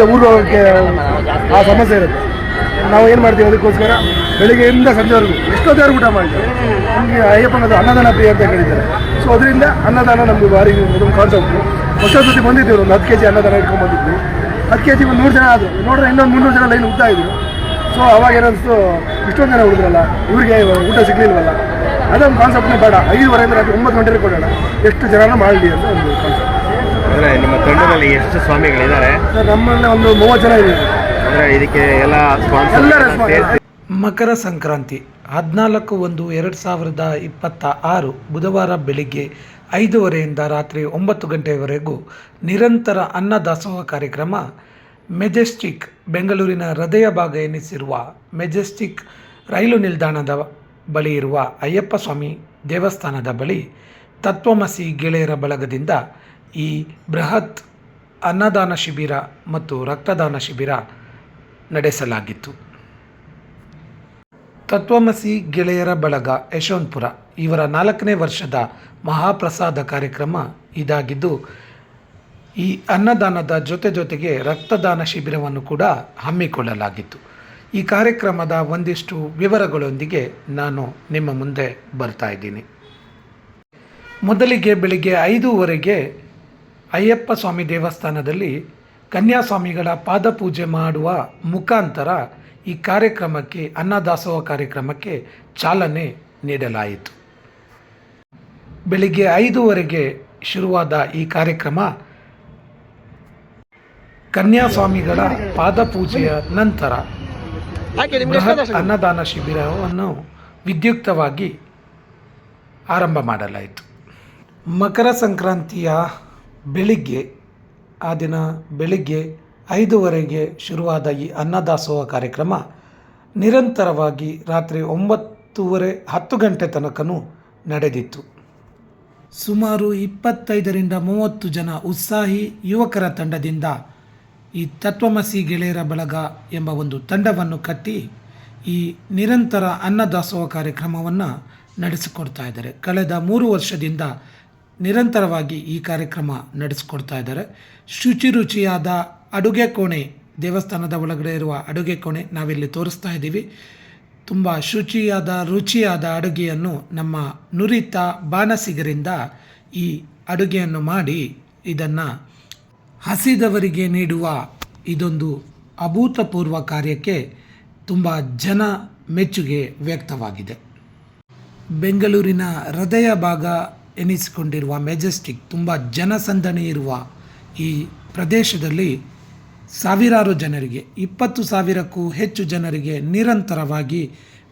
ಇಲ್ಲ ಊರಿಗೆ ಹೋಗೋಕ್ಕೆ ಆ ಸಮಸ್ಯೆ ಇರುತ್ತೆ. ನಾವು ಏನು ಮಾಡ್ತೀವಿ ಅದಕ್ಕೋಸ್ಕರ ಬೆಳಿಗ್ಗೆಯಿಂದ ಸಂಜೆವರೆಗೂ ಎಷ್ಟೊತ್ತಾರು ಊಟ ಮಾಡ್ತೀವಿ ನಮಗೆ ಅಯ್ಯಪ್ಪನದು ಅನ್ನದಾನ ಪ್ರಿಯ ಅಂತ ಹೇಳಿದ್ದಾರೆ. ಸೊ ಅದರಿಂದ ಅನ್ನದಾನ ನಮಗೆ ಭಾರಿ ಒಂದು ಕಾನ್ಸೆಪ್ಟು ಹೊಸ ಜೊತೆ ಬಂದಿದ್ದೀವಿ ಒಂದು ಹತ್ತು ಕೆ ಜಿ ಅನ್ನದಾನ ಇಟ್ಕೊಂಡ್ಬಂದಿದ್ವಿ ಹತ್ತು ಕೆ ಜಿ ಒಂದು ನೂರು ಜನ ಆದರು. ನೋಡಿದ್ರೆ ಇನ್ನೊಂದು ಮುನ್ನೂರು ಜನ ಲೈನ್ ಊಟ ಇದ್ದರು ಸೊ ಅವಾಗ ಏನಿಸ್ತು ಇಷ್ಟೊಂದು ಜನ ಉಳಿದ್ರಲ್ಲ, ಇವ್ರಿಗೆ ಊಟ ಸಿಗ್ಲಿಲ್ವಲ್ಲ. ಅದೊಂದು ಕಾನ್ಸೆಪ್ಟ್ನೇ ಬೇಡ. ಐದುವರೆಯಿಂದ ರಾತ್ರಿ ಒಂಬತ್ತು ಗಂಟೆಗೆ ಕೊಡೋಣ. ಎಷ್ಟು ಜನನ ಮಾಡಲಿ ಅಂತ ಒಂದು ಕಾನ್ಸೆಪ್ಟ್ ಅಂದ್ರೆ ನಿಮ್ಮ ತಂಡದಲ್ಲಿ ಎಷ್ಟು ಸ್ವಾಮಿಗಳಿದ್ದಾರೆ? ನಮ್ಮಲ್ಲಿ ಒಂದು ಮೂವತ್ತು ಜನ ಇದೆ ಅಂದ್ರೆ ಇದಕ್ಕೆ ಎಲ್ಲ ಸ್ಪಾನ್ಸರ್ ಮಕರ ಸಂಕ್ರಾಂತಿ ಹದಿನಾಲ್ಕು ಒಂದು ಎರಡು ಸಾವಿರದ ಇಪ್ಪತ್ತ ಆರು ಬುಧವಾರ ಬೆಳಿಗ್ಗೆ ಐದೂವರೆಯಿಂದ ರಾತ್ರಿ ಒಂಬತ್ತು ಗಂಟೆಯವರೆಗೂ ನಿರಂತರ ಅನ್ನದಾಸೋಹ ಕಾರ್ಯಕ್ರಮ ಮೆಜೆಸ್ಟಿಕ್ ಬೆಂಗಳೂರಿನ ಹೃದಯ ಭಾಗ ಎನಿಸಿರುವ ಮೆಜೆಸ್ಟಿಕ್ ರೈಲು ನಿಲ್ದಾಣದ ಬಳಿ ಇರುವ ಅಯ್ಯಪ್ಪ ಸ್ವಾಮಿ ದೇವಸ್ಥಾನದ ಬಳಿ ತತ್ವಮಸಿ ಗೆಳೆಯರ ಬಳಗದಿಂದ ಈ ಬೃಹತ್ ಅನ್ನದಾನ ಶಿಬಿರ ಮತ್ತು ರಕ್ತದಾನ ಶಿಬಿರ ನಡೆಸಲಾಗಿತ್ತು. ತತ್ವಮಸಿ ಗೆಳೆಯರ ಬಳಗ ಯಶವಂತಪುರ ಇವರ ನಾಲ್ಕನೇ ವರ್ಷದ ಮಹಾಪ್ರಸಾದ ಕಾರ್ಯಕ್ರಮ ಇದಾಗಿದ್ದು, ಈ ಅನ್ನದಾನದ ಜೊತೆ ಜೊತೆಗೆ ರಕ್ತದಾನ ಶಿಬಿರವನ್ನು ಕೂಡ ಹಮ್ಮಿಕೊಳ್ಳಲಾಗಿತ್ತು. ಈ ಕಾರ್ಯಕ್ರಮದ ಒಂದಿಷ್ಟು ವಿವರಗಳೊಂದಿಗೆ ನಾನು ನಿಮ್ಮ ಮುಂದೆ ಬರ್ತಾ ಇದ್ದೀನಿ. ಮೊದಲಿಗೆ ಬೆಳಿಗ್ಗೆ ಐದೂವರೆಗೆ ಅಯ್ಯಪ್ಪ ಸ್ವಾಮಿ ದೇವಸ್ಥಾನದಲ್ಲಿ ಕನ್ಯಾಸ್ವಾಮಿಗಳ ಪಾದಪೂಜೆ ಮಾಡುವ ಮುಖಾಂತರ ಈ ಕಾರ್ಯಕ್ರಮಕ್ಕೆ ಅನ್ನದಾಸೋಹ ಕಾರ್ಯಕ್ರಮಕ್ಕೆ ಚಾಲನೆ ನೀಡಲಾಯಿತು. ಬೆಳಿಗ್ಗೆ ಐದೂವರೆಗೆ ಶುರುವಾದ ಈ ಕಾರ್ಯಕ್ರಮ ಕನ್ಯಾಸ್ವಾಮಿಗಳ ಪಾದಪೂಜೆಯ ನಂತರ ಬೃಹತ್ ಅನ್ನದಾನ ಶಿಬಿರವನ್ನು ವಿದ್ಯುಕ್ತವಾಗಿ ಆರಂಭ ಮಾಡಲಾಯಿತು. ಮಕರ ಸಂಕ್ರಾಂತಿಯ ಬೆಳಿಗ್ಗೆ, ಆ ದಿನ ಬೆಳಿಗ್ಗೆ ಐದುವರೆಗೆ ಶುರುವಾದ ಈ ಅನ್ನದಾಸೋಹ ಕಾರ್ಯಕ್ರಮ ನಿರಂತರವಾಗಿ ರಾತ್ರಿ ಒಂಬತ್ತೂವರೆ ಹತ್ತು ಗಂಟೆ ತನಕನೂ ನಡೆದಿತ್ತು. ಸುಮಾರು ಇಪ್ಪತ್ತೈದರಿಂದ ಮೂವತ್ತು ಜನ ಉತ್ಸಾಹಿ ಯುವಕರ ತಂಡದಿಂದ ಈ ತತ್ವಮಸಿ ಗೆಳೆಯರ ಬಳಗ ಎಂಬ ಒಂದು ತಂಡವನ್ನು ಕಟ್ಟಿ ಈ ನಿರಂತರ ಅನ್ನದಾಸೋಹ ಕಾರ್ಯಕ್ರಮವನ್ನು ನಡೆಸಿಕೊಡ್ತಾ ಇದ್ದಾರೆ. ಕಳೆದ ಮೂರು ವರ್ಷದಿಂದ ನಿರಂತರವಾಗಿ ಈ ಕಾರ್ಯಕ್ರಮ ನಡೆಸಿಕೊಡ್ತಾ ಇದ್ದಾರೆ. ಶುಚಿ ರುಚಿಯಾದ ಅಡುಗೆ ಕೋಣೆ, ದೇವಸ್ಥಾನದ ಒಳಗಡೆ ಇರುವ ಅಡುಗೆ ಕೋಣೆ ನಾವಿಲ್ಲಿ ತೋರಿಸ್ತಾ ಇದ್ದೀವಿ. ತುಂಬ ಶುಚಿಯಾದ, ರುಚಿಯಾದ ಅಡುಗೆಯನ್ನು ನಮ್ಮ ನುರಿತ ಬಾಣಸಿಗರಿಂದ ಈ ಅಡುಗೆಯನ್ನು ಮಾಡಿ ಇದನ್ನು ಹಸಿದವರಿಗೆ ನೀಡುವ ಇದೊಂದು ಅಭೂತಪೂರ್ವ ಕಾರ್ಯಕ್ಕೆ ತುಂಬ ಜನ ಮೆಚ್ಚುಗೆ ವ್ಯಕ್ತವಾಗಿದೆ. ಬೆಂಗಳೂರಿನ ಹೃದಯ ಭಾಗ ಎನಿಸಿಕೊಂಡಿರುವ ಮೆಜೆಸ್ಟಿಕ್, ತುಂಬ ಜನಸಂದಣಿ ಇರುವ ಈ ಪ್ರದೇಶದಲ್ಲಿ ಸಾವಿರಾರು ಜನರಿಗೆ, ಇಪ್ಪತ್ತು ಸಾವಿರಕ್ಕೂ ಹೆಚ್ಚು ಜನರಿಗೆ ನಿರಂತರವಾಗಿ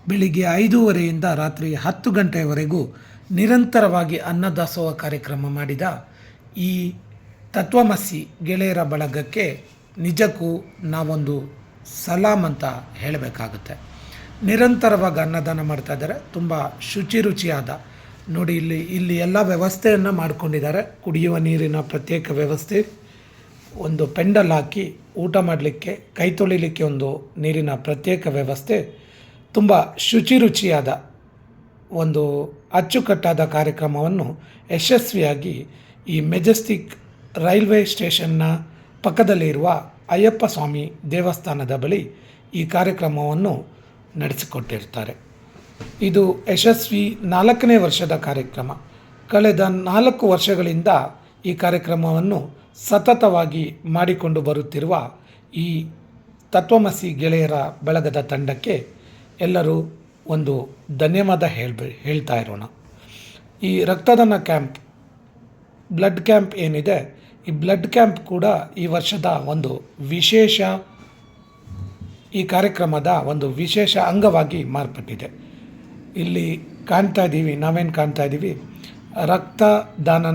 ಬೆಳಿಗ್ಗೆ ಐದೂವರೆಯಿಂದ ರಾತ್ರಿ ಹತ್ತು ಗಂಟೆಯವರೆಗೂ ನಿರಂತರವಾಗಿ ಅನ್ನದಾಸೋಹ ಕಾರ್ಯಕ್ರಮ ಮಾಡಿದ ಈ ತತ್ವಮಸಿ ಗೆಳೆಯರ ಬಳಗಕ್ಕೆ ನಿಜಕ್ಕೂ ನಾವೊಂದು ಸಲಾಮ್ ಅಂತ ಹೇಳಬೇಕಾಗುತ್ತೆ. ನಿರಂತರವಾಗಿ ಅನ್ನದಾನ ಮಾಡ್ತಾ ಇದ್ದಾರೆ. ತುಂಬ ಶುಚಿ ರುಚಿಯಾದ ನೋಡಿ, ಇಲ್ಲಿ ಇಲ್ಲಿ ಎಲ್ಲ ವ್ಯವಸ್ಥೆಯನ್ನು ಮಾಡಿಕೊಂಡಿದ್ದಾರೆ. ಕುಡಿಯುವ ನೀರಿನ ಪ್ರತ್ಯೇಕ ವ್ಯವಸ್ಥೆ, ಒಂದು ಪೆಂಡಲ್ ಹಾಕಿ ಊಟ ಮಾಡಲಿಕ್ಕೆ, ಕೈ ತೊಳಿಲಿಕ್ಕೆ ಒಂದು ನೀರಿನ ಪ್ರತ್ಯೇಕ ವ್ಯವಸ್ಥೆ, ತುಂಬ ಶುಚಿ ರುಚಿಯಾದ ಒಂದು ಅಚ್ಚುಕಟ್ಟಾದ ಕಾರ್ಯಕ್ರಮವನ್ನು ಯಶಸ್ವಿಯಾಗಿ ಈ ಮೆಜೆಸ್ಟಿಕ್ ರೈಲ್ವೆ ಸ್ಟೇಷನ್ನ ಪಕ್ಕದಲ್ಲಿರುವ ಅಯ್ಯಪ್ಪ ಸ್ವಾಮಿ ದೇವಸ್ಥಾನದ ಬಳಿ ಈ ಕಾರ್ಯಕ್ರಮವನ್ನು ನಡೆಸಿಕೊಟ್ಟಿರ್ತಾರೆ. ಇದು ಯಶಸ್ವಿ ನಾಲ್ಕನೇ ವರ್ಷದ ಕಾರ್ಯಕ್ರಮ. ಕಳೆದ ನಾಲ್ಕು ವರ್ಷಗಳಿಂದ ಈ ಕಾರ್ಯಕ್ರಮವನ್ನು ಸತತವಾಗಿ ಮಾಡಿಕೊಂಡು ಬರುತ್ತಿರುವ ಈ ತತ್ವಮಸಿ ಗೆಳೆಯರ ಬಳಗದ ತಂಡಕ್ಕೆ ಎಲ್ಲರೂ ಒಂದು ಧನ್ಯವಾದ ಹೇಳ್ಬೇ, ಹೇಳ್ತಾ ಇರೋಣ. ಈ ರಕ್ತದಾನ ಕ್ಯಾಂಪ್, ಬ್ಲಡ್ ಕ್ಯಾಂಪ್ ಏನಿದೆ, ಈ ಬ್ಲಡ್ ಕ್ಯಾಂಪ್ ಕೂಡ ಈ ವರ್ಷದ ಒಂದು ವಿಶೇಷ ಈ ಕಾರ್ಯಕ್ರಮದ ಒಂದು ವಿಶೇಷ ಅಂಗವಾಗಿ ಮಾರ್ಪಟ್ಟಿದೆ. ಇಲ್ಲಿ ಕಾಣ್ತಾ ಇದ್ದೀವಿ, ನಾವೇನು ಕಾಣ್ತಾ ಇದ್ದೀವಿ? ರಕ್ತದಾನ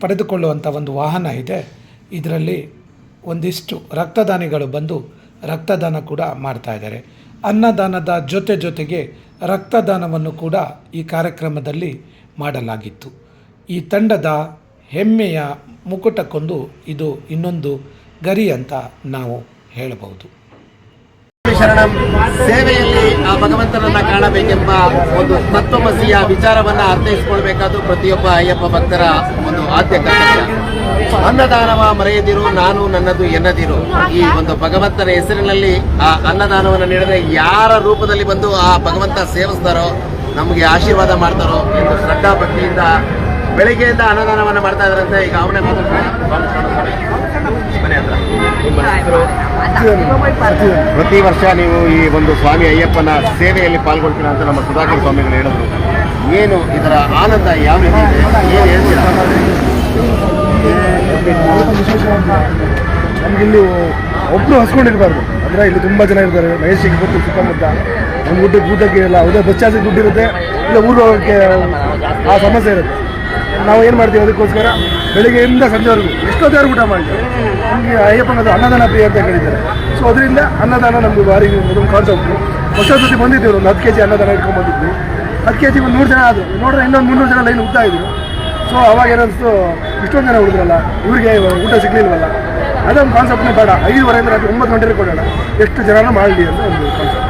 ಪಡೆದುಕೊಳ್ಳುವಂಥ ಒಂದು ವಾಹನ ಇದೆ. ಇದರಲ್ಲಿ ಒಂದಿಷ್ಟು ರಕ್ತದಾನಿಗಳು ಬಂದು ರಕ್ತದಾನ ಕೂಡ ಮಾಡ್ತಾ ಇದ್ದಾರೆ. ಅನ್ನದಾನದ ಜೊತೆ ಜೊತೆಗೆ ರಕ್ತದಾನವನ್ನು ಕೂಡ ಈ ಕಾರ್ಯಕ್ರಮದಲ್ಲಿ ಮಾಡಲಾಗಿತ್ತು. ಈ ತಂಡದ ಹೆಮ್ಮೆಯ ಮುಕುಟಕ್ಕೊಂದು ಇದು ಇನ್ನೊಂದು ಗರಿ ಅಂತ ನಾವು ಹೇಳಬಹುದು. ಶರಣಂ. ಸೇವೆಯಲ್ಲಿ ಆ ಭಗವಂತನನ್ನ ಕಾಣಬೇಕೆಂಬ ಒಂದು ತತ್ವಮಸಿಯ ವಿಚಾರವನ್ನ ಅರ್ಥೈಸಿಕೊಳ್ಬೇಕಾದ್ರು ಪ್ರತಿಯೊಬ್ಬ ಅಯ್ಯಪ್ಪ ಭಕ್ತರ ಒಂದು ಆದ್ಯ ಕರ್ತವ್ಯ. ಅನ್ನದಾನವ ಮರೆಯದಿರು, ನಾನು ನನ್ನದು ಎನ್ನದಿರು. ಈ ಒಂದು ಭಗವಂತನ ಹೆಸರಿನಲ್ಲಿ ಆ ಅನ್ನದಾನವನ್ನು ನೀಡಿದ್ರೆ ಯಾರ ರೂಪದಲ್ಲಿ ಬಂದು ಆ ಭಗವಂತ ಸೇವಿಸ್ತಾರೋ, ನಮಗೆ ಆಶೀರ್ವಾದ ಮಾಡ್ತಾರೋ ಎಂದು ಶ್ರದ್ಧಾ ಭಕ್ತಿಯಿಂದ ಬೆಳಿಗ್ಗೆಯಿಂದ ಅನ್ನದಾನವನ್ನು ಮಾಡ್ತಾ ಇದ್ರಂತೆ ಈಗ ಅವನೇ ಮಾತಾಡ್ತಾರೆ ಪ್ರತಿ ವರ್ಷ ನೀವು ಈ ಒಂದು ಸ್ವಾಮಿ ಅಯ್ಯಪ್ಪನ ಸೇವೆಯಲ್ಲಿ ಪಾಲ್ಗೊಳ್ತೀರ ಅಂತ ನಮ್ಮ ಸುಧಾಕರ್ ಸ್ವಾಮಿಗಳು ಹೇಳಿದ್ರು. ಏನು ಇದರ ಆನಂದ ಯಾವ ರೀತಿ ಇದೆ? ಏನು ಹೇಳ್ತೀರಾ? ವಿಶೇಷ ನಮ್ಗೆ ಇಲ್ಲಿ ಒಬ್ರು ಹಸ್ಕೊಂಡಿರ್ಬಾರ್ದು. ಅಂದ್ರೆ ಇಲ್ಲಿ ತುಂಬಾ ಜನ ಇರ್ತಾರೆ. ಮಹೇಶಿಗೆ ಗೊತ್ತು ಸುತ್ತಮುತ್ತ. ನಮ್ಮ ಊಟಕ್ಕೆ ಊಟಕ್ಕೆ ಇರಲ್ಲ ಯಾವುದೇ ಬಸ್ ಚಾರ್ಜ್ ದುಡ್ಡು ಇರುತ್ತೆ ಇಲ್ಲ ಊರು ಹೋಗೋಕ್ಕೆ ಆ ಸಮಸ್ಯೆ ಇರುತ್ತೆ. ನಾವು ಏನು ಮಾಡ್ತೀವಿ ಅದಕ್ಕೋಸ್ಕರ ಬೆಳಿಗ್ಗೆಯಿಂದ ಸಂಜೆವರೆಗೂ ಎಷ್ಟೊತ್ತಾರು ಊಟ ಮಾಡ್ತೀವಿ ನಮಗೆ ಅಯ್ಯಪ್ಪನದು ಅನ್ನದಾನ ಪ್ರಿಯ ಅಂತ ಹೇಳಿದ್ದಾರೆ. ಸೊ ಅದರಿಂದ ಅನ್ನದಾನ ನಮ್ಮದು ಭಾರಿ ಒಂದು ಕಾನ್ಸೆಪ್ಟು ಹೊಸ ಜೊತೆ ಬಂದಿದ್ದೀವಿ ಒಂದು ಹತ್ತು ಕೆ ಜಿ ಅನ್ನದಾನ ಇಟ್ಕೊಂಡು ಬಂದಿದ್ವಿ. ಹತ್ತು ಕೆ ಜಿ ಒಂದು ನೂರು ಜನ ಆದರು. ನೋಡಿದ್ರೆ ಇನ್ನೊಂದು ಮುನ್ನೂರು ಜನ ಲೈನ್ ಉತ್ತಾ ಇದ್ರು. ಸೊ ಅವಾಗ ಏನನ್ನಿಸ್ತು ಇಷ್ಟೊಂದು ಜನ ಹುಡುಗ್ರಲ್ಲ ಇವ್ರಿಗೆ ಊಟ ಸಿಗ್ಲಿಲ್ವಲ್ಲ? ಅದೊಂದು ಕಾನ್ಸೆಪ್ಟ್ನೇ ಬೇಡ. ಐದುವರೆಯಿಂದ ರಾತ್ರಿ ಒಂಬತ್ತು ಗಂಟೆಗೆ ಕೊಡೋಣ ಎಷ್ಟು ಜನನ ಮಾಡಲಿ ಅಂತ ಒಂದು ಕಾನ್ಸೆಪ್ಟ್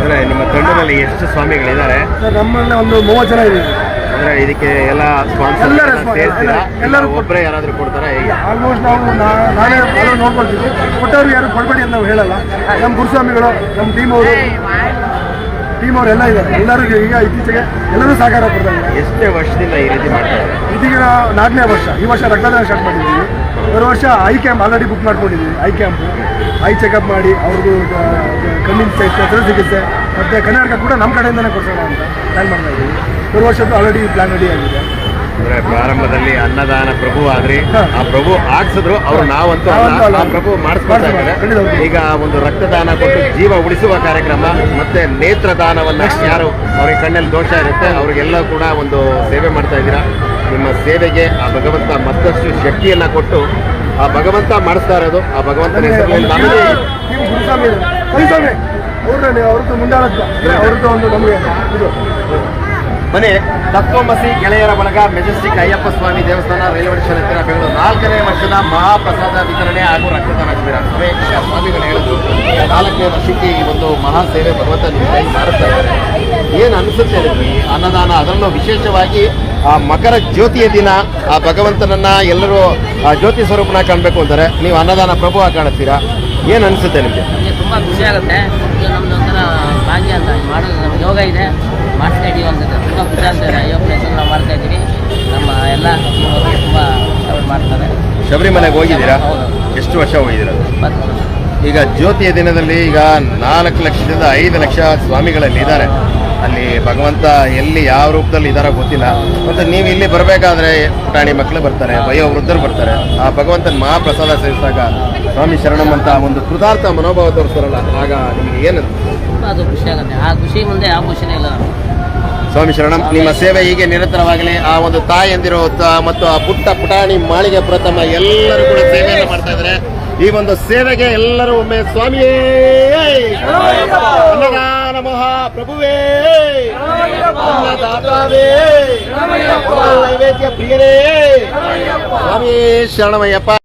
ಅಂದ್ರೆ ನಿಮ್ಮ ತಂಡದಲ್ಲಿ ಎಷ್ಟು ಸ್ವಾಮಿಗಳಿದ್ದಾರೆ? ಸರ್ ನಮ್ಮಲ್ಲಿ ಒಂದು ಮೂವತ್ತು ಜನ ಇದೆ ಅಂದ್ರೆ ಇದಕ್ಕೆ ಎಲ್ಲ ಸ್ಪಾನ್ಸರ್ ಎಲ್ಲರೂ ಸೇರ್ತೀರಾ ಒಬ್ಬರೇ ಯಾರಾದ್ರೂ ಕೊಡ್ತಾರಾ? ಹೇಗೆ? ಆಲ್ಮೋಸ್ಟ್ ನಾವು ನಾ- ನಾನೇ ಅವರು ನೋಡ್ಕೊಳ್ತೀವಿ. ಕೊಟ್ಟವ್ರು ಯಾರು ಕೊಡಬೇಡಿ ಅಂತ ನಾವು ಹೇಳಲ್ಲ. ನಮ್ಮ ಗುರುಸ್ವಾಮಿಗಳು ನಮ್ಮ ಟೀಮ್ ಅವರು ಟೀಮ್ ಅವರು ಎಲ್ಲ ಇದ್ದಾರೆ. ಎಲ್ಲರಿಗೂ ಈಗ ಇತ್ತೀಚೆಗೆ ಎಲ್ಲರೂ ಸಹಕಾರ ಕೊಡ್ತಾರೆ. ಇದ್ದಾರೆ ಎಷ್ಟೇ ವರ್ಷದಿಂದ ಈ ರೀತಿ ಮಾಡ್ತಾರೆ ಇದೀಗ ನಾಲ್ಕನೇ ವರ್ಷ. ಈ ವರ್ಷ ರಕ್ತದಾನ ಸ್ಟಾರ್ಟ್ ಮಾಡಿದ್ದೀವಿ. ಬರೋ ವರ್ಷ ಐ ಕ್ಯಾಂಪ್ ಆಲ್ರೆಡಿ ಬುಕ್ ಮಾಡ್ಕೊಂಡಿದ್ದೀವಿ. ಐ ಕ್ಯಾಂಪ್ ಐ ಚೆಕಪ್ ಮಾಡಿ ಅವ್ರದ್ದು ಕಣ್ಣಿನ ಚಿಕಿತ್ಸೆ ಚಿಕಿತ್ಸೆ. ಮತ್ತು ಕನ್ನಡಕ ಕೂಡ ನಮ್ಮ ಕಡೆಯಿಂದನೇ ಕೊಡ್ಸೋಣ ಅಂತ ಪ್ಲ್ಯಾನ್ ಮಾಡ್ತಾ ಇದ್ದೀವಿ. ವರ್ಷದ್ದು ಆಲ್ರೆಡಿ ಪ್ಲಾನ್ ರೆಡಿ ಆಗಿದೆ. ಅಂದ್ರೆ ಪ್ರಾರಂಭದಲ್ಲಿ ಅನ್ನದಾನ ಪ್ರಭು ಆದ್ರಿ. ಆ ಪ್ರಭು ಆಗ್ಸಿದ್ರು ಅವ್ರು ನಾವಂತೂ ಅಲ್ಲ, ಆ ಪ್ರಭು ಮಾಡಿಸ್ಕೊಳ್ತಾ ಇದ್ದಾರೆ. ಈಗ ಒಂದು ರಕ್ತದಾನ ಕೊಟ್ಟು ಜೀವ ಉಳಿಸುವ ಕಾರ್ಯಕ್ರಮ ಮತ್ತೆ ನೇತ್ರದಾನವನ್ನ ಯಾರು ಅವ್ರಿಗೆ ಕಣ್ಣಲ್ಲಿ ದೋಷ ಇರುತ್ತೆ ಅವ್ರಿಗೆಲ್ಲ ಕೂಡ ಒಂದು ಸೇವೆ ಮಾಡ್ತಾ ಇದ್ದೀರಾ. ನಿಮ್ಮ ಸೇವೆಗೆ ಆ ಭಗವಂತ ಮತ್ತಷ್ಟು ಶಕ್ತಿಯನ್ನ ಕೊಟ್ಟು ಆ ಭಗವಂತ ಮಾಡಿಸ್ತಾ ಇರೋದು ಆ ಭಗವಂತನ ಹೆಸರಲ್ಲಿ ನಮಗೆ ನೀವು ಗುರುಸ್ವಾಮಿ ಕಲಿಸ್ವಾಮಿ ಅವ್ರನ್ನ ಅವ್ರದ್ದು ಮುಂದಾಳತ್ವ ಅವ್ರದ್ದು ಒಂದು ನಮಗೆ ಇದು. ಮನೆ ತತ್ವಮಸಿ ಗೆಳೆಯರ ಬಳಗ ಮೆಜೆಸ್ಟಿಕ್ ಅಯ್ಯಪ್ಪ ಸ್ವಾಮಿ ದೇವಸ್ಥಾನ ರೈಲ್ವೆ ಸ್ಟೇಷನ್ ಹತ್ತಿರ ಬೆಂಗಳೂರು ನಾಲ್ಕನೇ ವರ್ಷದ ಮಹಾಪ್ರಸಾದ ವಿತರಣೆ ಹಾಗೂ ರಕ್ತದಾನ ಶಿಬಿರ. ಸ್ವಾಮಿಗಳು ಹೇಳಿದ್ರು ನಾಲ್ಕನೇ ವರ್ಷಕ್ಕೆ ಈ ಒಂದು ಮಹಾ ಸೇವೆ ಭಗವಂತ ನಿಮಗಾಗಿ ಮಾಡುತ್ತಾ ಇದ್ದಾರೆ ಏನು ಅನಿಸುತ್ತೆ ಅನ್ನದಾನ? ಅದರಲ್ಲೂ ವಿಶೇಷವಾಗಿ ಆ ಮಕರ ಜ್ಯೋತಿಯ ದಿನ, ಆ ಭಗವಂತನನ್ನ ಎಲ್ಲರೂ ಆ ಜ್ಯೋತಿ ಸ್ವರೂಪನ ಕಾಣಬೇಕು ಅಂತಾರೆ. ನೀವು ಅನ್ನದಾನ ಪ್ರಭು ಆಗಿ ಕಾಣುತ್ತೀರಾ? ಏನು ಅನಿಸುತ್ತೆ ನಿಮಗೆ? ತುಂಬ ಖುಷಿ ಆಗುತ್ತೆ. ಯೋಗ ಇದೆ. ಮಾಡ್ತಾ ಇದೀವಿ ಅಂತ ತುಂಬ ಖುಷಿ ಆಗ್ತಾರೆ ನಾವು ಮಾಡ್ತಾ ಇದ್ದೀವಿ ನಮ್ಮ ಎಲ್ಲ ಟೀಮವರು ತುಂಬ ಸಪೋರ್ಟ್ ಮಾಡ್ತಾರೆ. ಶಬರಿಮಲೆಗೆ ಹೋಗಿದ್ದೀರಾ? ಹೌದು. ಎಷ್ಟು ವರ್ಷ ಹೋಗಿದ್ದೀರಾ? ಮತ್ತು ಈಗ ಜ್ಯೋತಿಯ ದಿನದಲ್ಲಿ ಈಗ ನಾಲ್ಕು ಲಕ್ಷದಿಂದ ಐದು ಲಕ್ಷ ಸ್ವಾಮಿಗಳಲ್ಲಿ ಇದ್ದಾರೆ. ಅಲ್ಲಿ ಭಗವಂತ ಎಲ್ಲಿ ಯಾವ ರೂಪದಲ್ಲಿ ಇದಾರ ಗೊತ್ತಿಲ್ಲ. ಮತ್ತು ನೀವು ಇಲ್ಲಿ ಬರಬೇಕಾದ್ರೆ ಪುಟಾಣಿ ಮಕ್ಕಳು ಬರ್ತಾರೆ ವಯೋ ವೃದ್ಧರು ಬರ್ತಾರೆ. ಆ ಭಗವಂತನ ಮಹಾಪ್ರಸಾದ ಸೇವಿಸಿದಾಗ ಸ್ವಾಮಿ ಶರಣಂ ಅಂತ ಒಂದು ಕೃತಾರ್ಥ ಮನೋಭಾವ ತೋರಿಸ್ತಾರಲ್ಲ ಆಗ ನಿಮಗೆ ಏನು ತುಂಬ ಅದು ಖುಷಿ ಆಗುತ್ತೆ. ಆ ಖುಷಿ ಮುಂದೆ ಆ ಖುಷಿನೇ ಇಲ್ಲ. ಸ್ವಾಮಿ ಶರಣಂ ನಿಮ್ಮ ಸೇವೆ ಹೀಗೆ ನಿರಂತರವಾಗಲಿ. ಆ ಒಂದು ತಾಯಂದಿರು ಮತ್ತು ಆ ಪುಟ್ಟ ಪುಟಾಣಿ ಮಾಳಿಗೆ ಪ್ರಥಮ ಎಲ್ಲರೂ ಕೂಡ ಸೇವೆಯನ್ನು ಮಾಡ್ತಾ ಇದ್ದಾರೆ. ಈ ಒಂದು ಸೇವೆಗೆ ಎಲ್ಲರೂ ಒಮ್ಮೆ ಸ್ವಾಮಿಯೇ! ನಮಃ ಪ್ರಭುವೇ! ನೈವೇದ್ಯ ಪ್ರಿಯರೇ! ಸ್ವಾಮಿಯೇ ಶರಣಮಯ್ಯಪ್ಪ!